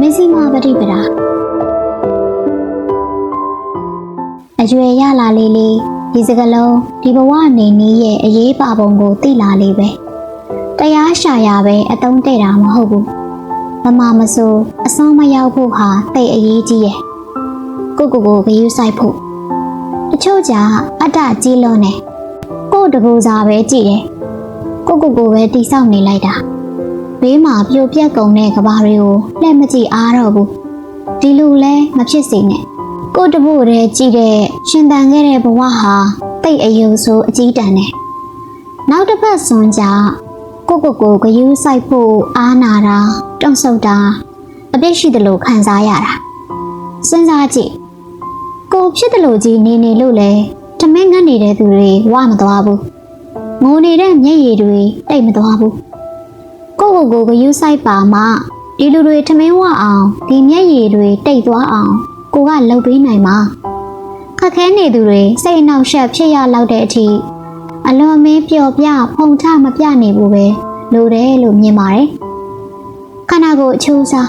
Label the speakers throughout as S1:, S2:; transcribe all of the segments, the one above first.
S1: မစ္စည်းမပฏิပဒါအရွယ်ရလာလေးလေးဒီစကလုံးဒီဘဝနေနည်းရဲ့အရေးပါပုံကိုသိလာလေးပဲတရားရှာရပဲအတုံးတဲ့တာမဟုတ်ဘူးမမမဆိုအစွန်းမရောက်ဖို့ဟာတိတ်အရေးကြီးရဲ့ကိုကိုကိုဂယုဆိုင်ဖို့တချို့ကြာအတ္တကြီးလွန်းနေကို့တကူစားပဲကြည့်တယ်ကိုကိုကိုပဲတိဆောက်နေလိုက်တာ ဘေးမှာပြိုပြက်ကုန်တဲ့ကဘာတွေကိုလှည့်မကြည့်အားတော့ဘူးဒီလိုလဲမဖြစ်စေနဲ့ကိုတဖို့တည်းကြည့်တဲ့ရှင်တန်ခဲ့တဲ့ဘဝဟာတိတ်အယုံဆိုအကြီးတန်းတယ်နောက်တစ်ပတ်စွန်ကြကိုကိုကိုဂယူးဆိုင်ဖို့အားနာတာတုံ့ဆုပ်တာအပြစ်ရှိတယ်လို့ခံစားရတာစဉ်းစားကြည့်ကိုဖြစ်တယ်လို့ကြီးနေနေလို့လဲတမင်းငတ်နေတဲ့သူတွေဝမသွားဘူးငိုနေတဲ့မျက်ရည်တွေတိတ်မသွားဘူး ကိုကိုကိုဂယူးဆိုင်ပါမှဒီလူတွေထမင်းဝအောင်ဒီမျက်ရည်တွေတိတ်သွားအောင် ကိုကလှုပ်ပေးနိုင်မှာခက်ခဲနေသူတွေစိတ်အနှောက်အယှက်ဖြစ်ရလောက်တဲ့အထိအလွန်မင်းပျော်ပြဖုန်ထမပြနေဘူးပဲလိုတယ်လို့မြင်ပါတယ်ခန္ဓာကိုယ်အချိုးစား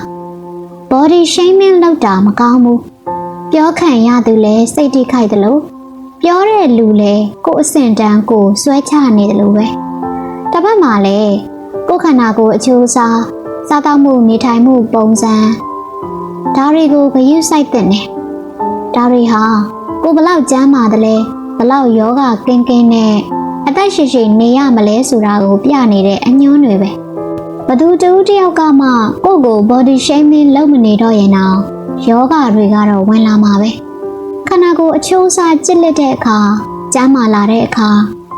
S1: body shaming လောက်တာမကောင်းဘူးပြောခံရသူလဲစိတ်ထိခိုက်တယ်လို့ပြောတဲ့လူလဲကိုယ်အစင်တန်းကိုစွဲချနေတယ်လို့ပဲတစ်ဖက်မှာလဲ ကိုယ်ခန္ဓာကိုယ်အချိုးအစားစားသောက်မှုနေထိုင်မှုပုံစံဒါတွေကိုဂရုစိုက်တဲ့နဲ့ဒါတွေဟာကိုယ်ဘလောက်ကျမ်းမာတယ်လဲဘလောက်ယောဂကင်းကင်းနဲ့အသက်ရှင်ရှင်နေရမလဲဆိုတာကိုပြနေတဲ့အညွှန်းတွေပဲဘသူတူတယောက်ကမှကိုယ့်ကို body shaming လုပ်မနေတော့ရင်တော့ယောဂတွေကတော့ဝင်လာမှာပဲခန္ဓာကိုယ်အချိုးအစားကျစ်လက်တဲ့အခါကျမ်းမာလာတဲ့အခါ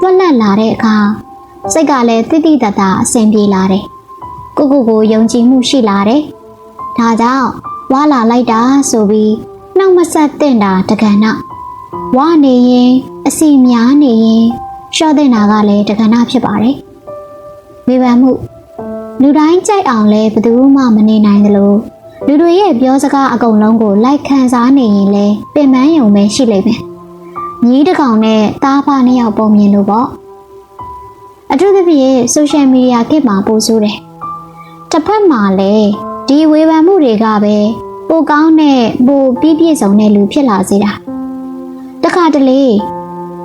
S1: တွက်လက်လာတဲ့အခါ စိတ်ကလည်းတိတိတတ်တာအဆင်ပြေလာတယ်။ကိုကိုကိုယုံကြည်မှုရှိလာတယ်။ဒါကြောင့်ဝါလာလိုက်တာဆိုပြီးနှောက်မဆက်တဲ့တာတကဏ္ဍဝါနေရင်အစီများနေရင်ရှော့တဲ့နာကလည်းတကဏ္ဍဖြစ်ပါတယ်။ဝေဖန်မှုလူတိုင်းကြိုက်အောင်လဲဘယ်သူမှမနေနိုင်သလိုလူတွေရဲ့ပြောစကားအကုန်လုံးကိုလိုက်ခံစားနေရင်လဲပင်ပန်းယုံပဲရှိလိမ့်မယ်။ညီးတစ်ကောင်နဲ့တားဖားနှစ်ယောက်ပုံမြင်လို့ပေါ့။ အထူးသဖြင့် social media ခေတ်မှာပို့ဆိုးတယ်။တစ်ဖက်မှာလည်းဒီဝေဖန်မှုတွေကပဲပိုကောင်းတဲ့ပိုပြည့်ပြည့်စုံတဲ့လူဖြစ်လာစေတာ။တခါတလေ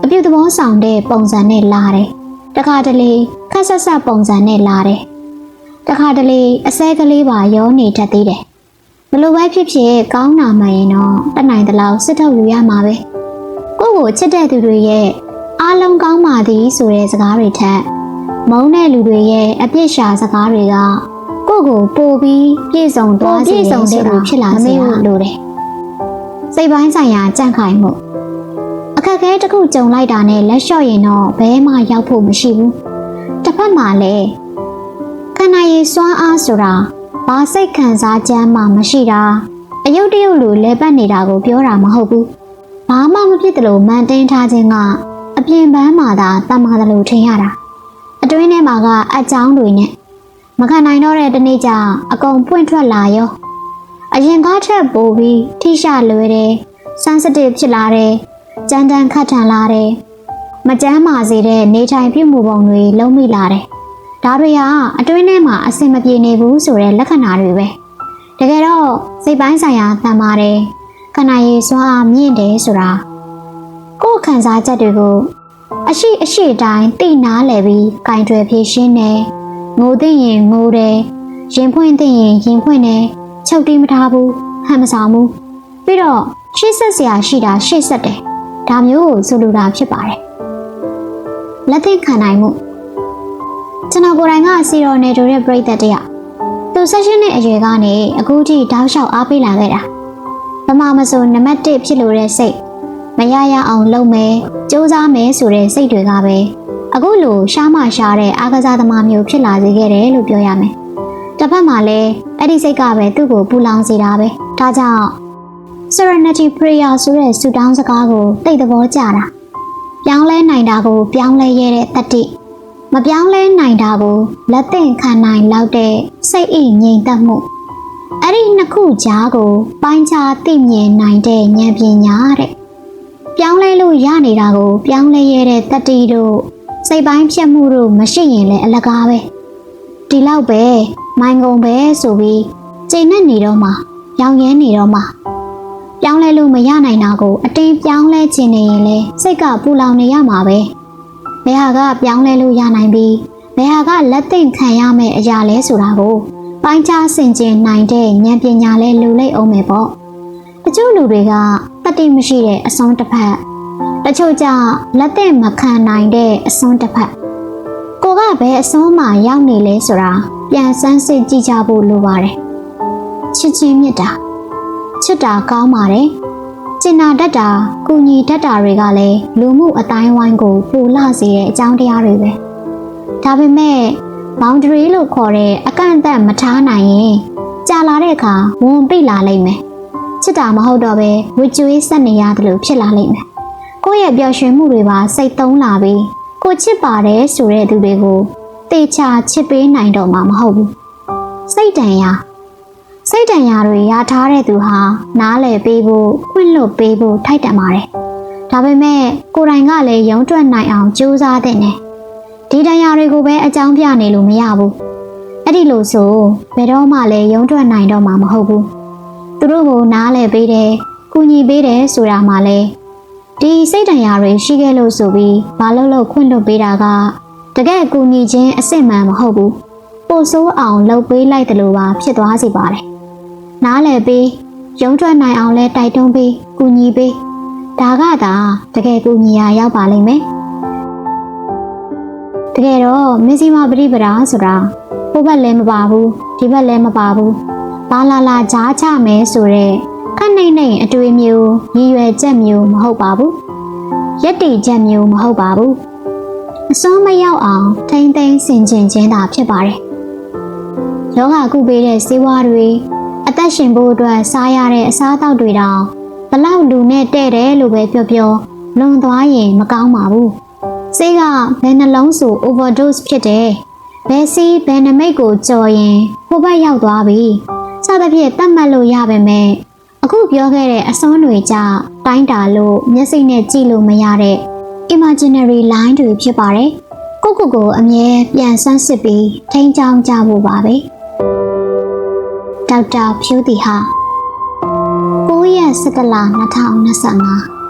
S1: အပြုသဘောဆောင်တဲ့ပုံစံနဲ့လာတယ်။တခါတလေခက်ဆက်ဆက်ပုံစံနဲ့လာတယ်။တခါတလေအစဲကလေးပါရောနေတတ်သေးတယ်။ဘလို့ပဲဖြစ်ဖြစ်ကောင်းတာမှန်ရင်တော့တနိုင်တလောက်စစ်ထုတ်ယူရမှာပဲ။ကိုယ့်ကိုချစ်တဲ့သူတွေရဲ့ အားလုံးကောင်းပါသည်ဆိုတဲ့စကားတွေထက်မုန်းတဲ့လူတွေရဲ့အပြစ်ရှာစကားတွေကကိုယ့်ကိုပိုပြီးပြည့်စုံသွားစေတဲ့လူဖြစ်လာစေလို့တယ်။စိတ်ပိုင်းဆိုင်ရာကြန့်ခိုင်မှုအခက်အခဲတစ်ခုကြုံလိုက်တာနဲ့လက်လျှော့ရင်တော့ဘဲမှရောက်ဖို့မရှိဘူး။တစ်ဖက်မှာလည်းခန္ဓာရည်စွမ်းအားဆိုတာဘာစိတ်ခံစားကြမ်းမှမရှိတာအယုတ်တယုတ်လိုလဲပတ်နေတာကိုပြောတာမဟုတ်ဘူး။ဘာမှမဖြစ်တယ်လို့မန်တင်းထားခြင်းက အပြင်ပန်းမှာသာတတ်မှတယ်လို့ထင်ရတာ။အတွင်းထဲမှာကအကြောင်းတွေနဲ့မခံနိုင်တော့တဲ့တနေ့ကျအကုန်ပွင့်ထွက်လာရောအရင်ကားထက်ပိုပြီးထိရှလွယ်တယ် sensitive ဖြစ်လာတယ်ကြမ်းတမ်းခတ်ထန်လာတယ်မကြမ်းမာစေတဲ့နေထိုင်ပြုမှုပုံတွေလုံးမိလာတယ်ဒါတွေဟာအတွင်းထဲမှာအဆင်မပြေနေဘူးဆိုတဲ့လက္ခဏာတွေပဲတကယ်တော့စိတ်ပိုင်းဆိုင်ရာတန်ပါတယ်ခန္ဓာရည်စွမ်းအားမြင့်တယ်ဆိုတာ ကိုယ်ခံစားချက်တွေကိုအရှိအရှိတိုင်းတိနာလဲပြီးကင်တွယ်ဖြည့်ရှင်းတယ်ငိုသိရင်ငိုတယ်ရင်ဖွင့်သိရင်ရင်ဖွင့်တယ်ချုပ်တီးမထားဘူးဟန်မဆောင်ဘူးပြီးတော့ရှေ့ဆက်စရာရှိတာရှေ့ဆက်တယ်ဒါမျိုးကိုဆိုလိုတာဖြစ်ပါတယ်လက်သိခံနိုင်မှုကျွန်တော်ကိုယ်တိုင်ကစီရော်နယ်တိုရဲ့ပြိသက်တရသူဆက်ရှင်တဲ့အရွယ်ကနေအခုထိတောက်လျှောက်အားပေးလာခဲ့တာဗမာမဆိုနံပါတ်1ဖြစ်လို့တဲ့စိတ် မရရအောင်လုပ်မယ်စူးစမ်းမယ်ဆိုတဲ့စိတ်တွေကပဲအခုလိုရှားမရှားတဲ့အားကစားသမားမျိုးဖြစ်လာစေခဲ့တယ်လို့ပြောရမယ်။တစ်ဖက်မှာလည်းအဲ့ဒီစိတ်ကပဲသူ့ကိုပူလောင်စေတာပဲ။ဒါကြောင့် Serenity Prayer ဆိုတဲ့ဆုတောင်းစကားကိုသိတဲ့ဘောကြတာ။ပြောင်းလဲနိုင်တာကိုပြောင်းလဲရတဲ့တတိမပြောင်းလဲနိုင်တာကိုလက်သင့်ခံနိုင်လောက်တဲ့စိတ်အိငြိမ်သက်မှုအဲ့ဒီနှစ်ခုကြားကိုပိုင်းခြားသိမြင်နိုင်တဲ့ဉာဏ်ပညာတဲ့ ပြောင်းလဲလို့ရနေတာကို ပြောင်းလဲရတဲ့တတိတို့စိတ်ပိုင်းဖြတ်မှုတို့မရှိရင်လည်းအလကားပဲတဒီလောက်ပဲမိုင်ကုန်ပဲဆိုပြီးချိန်နဲ့နေတော့မှရောင်ရဲနေတော့မှပြောင်းလဲလို့မရနိုင်တာကို အတင်းပြောင်းလဲခြင်းနေရင်လေစိတ်ကပူလောင်နေရမှာပဲဘယ်ဟာကပြောင်းလဲလို့ရနိုင်ပြီးဘယ်ဟာကလက်သင့်ခံရမယ့်အရာလဲဆိုတာကိုပိုင်းခြားဆင်ခြင်နိုင်တဲ့ဉာဏ်ပညာလဲလူလိုက်အောင်မယ်ပေါ့ တချို့လူတွေကတတိမရှိတဲ့အစွန်းတစ်ဖက်တချို့ကြလက်သင့်မခံနိုင်တဲ့အစွန်းတစ်ဖက်ကိုကဘယ်အစွန်းမှရောက်နေလဲဆိုတာပြန်စမ်းစစ်ကြည့်ကြဖို့လိုပါတယ်ချစ်ချင်းမြတ်တာချစ်တာကောင်းပါတယ်ကျင်နာတတ်တာကုညီတတ်တာတွေကလည်းလူမှုအတိုင်းဝိုင်းကိုပူလာစေတဲ့အကြောင်းတရားတွေပဲဒါပေမဲ့ boundary လို့ခေါ်တဲ့အကန့်အသတ်မထားနိုင်ရင်ကြာလာတဲ့အခါဝန်ပိလာလိမ့်မယ် ချစ်တာမဟုတ်တော့ပဲဝစ်ကျွေးဆက်နေရတယ်လို့ဖြစ်လာလိမ့်မယ်ကိုယ့်ရဲ့ပျော်ရွှင်မှုတွေပါစိတ်သုံးလာပြီးကိုချစ်ပါတယ်ဆိုတဲ့သူတွေကိုတေချာချစ်ပေးနိုင်တော့မှာမဟုတ်ဘူးစိတ်တန်ရာစိတ်တန်ရာတွေရထားတဲ့သူဟာနားလည်ပေးဖို့ခွင့်လွတ်ပေးဖို့ထိုက်တန်ပါတယ်ဒါပေမဲ့ကိုယ်တိုင်ကလည်းရုံးထွက်နိုင်အောင်ကြိုးစားတဲ့နဲ့ဒီတန်ရာတွေကိုပဲအကြောင်းပြနေလို့မရဘူးအဲ့ဒီလို့ဆိုဘယ်တော့မှလည်းရုံးထွက်နိုင်တော့မှာမဟုတ်ဘူး သူတို့ကိုနားလည်ပေးတယ်ကူညီပေးတယ်ဆိုတာမှလည်းဒီစိတ်တန်ရာတွေရှိခဲ့လို့ဆိုပြီးမလုပ်လို့ခွင့်လွတ်ပေးတာကတကယ်ကူညီခြင်းအစစ်မှန်မဟုတ်ဘူးပို့ဆိုးအောင်လှုပ်ပေးလိုက်တယ်လို့ပါဖြစ်သွားစေပါတယ်နားလည်ပေးရုံထွက်နိုင်အောင်လဲတိုက်တွန်းပေးကူညီပေးဒါကသာတကယ်ကူညီရာရောက်ပါလိမ့်မယ်တကယ်တော့မစ္စည်းမပရိပရာဆိုတာဟိုဘက်လည်းမပါဘူးဒီဘက်လည်းမပါဘူး ဘာလာလာကြားချမယ်ဆိုတော့ခက်နေနေအတွေ့မျိုးရည်ရွယ်ချက်မျိုးမဟုတ်ပါဘူးရက်တီချက်မျိုးမဟုတ်ပါဘူးအစွမ်းမရောက်အောင်ထိမ့်သိမ်းဆင်ခြင်ခြင်းသာဖြစ်ပါတယ်ယောဂကုပေးတဲ့စေဝါတွေအသက်ရှင်ဖို့အတွက်စားရတဲ့အစားအသောက်တွေတောင်ဘလောက်လူနဲ့တဲ့တယ်လို့ပဲပြောပြောလွန်သွားရင်မကောင်းပါဘူးဆေးကဘယ်နှလုံးဆို overdose ဖြစ်တယ်ဘယ်စီးဘယ်နမိတ်ကိုကြော်ရင်ဟိုဘက်ရောက်သွားပြီ စသဖြင့်တတ်မှတ်လို့ရပါမယ်အခုပြောခဲ့တဲ့အစွန်းတွေကြတိုင်းတာလို့မျက်စိနဲ့ကြည့်လို့မရတဲ့ imaginary line တွေဖြစ်ပါတယ်။ကိုကိုကိုအမြဲပြန်ဆန်းစစ်ပြီးထိန်းချောင်းကြဖို့ပါပဲ။ဒေါက်တာဖြူတီဟာ9ရက်17လ2025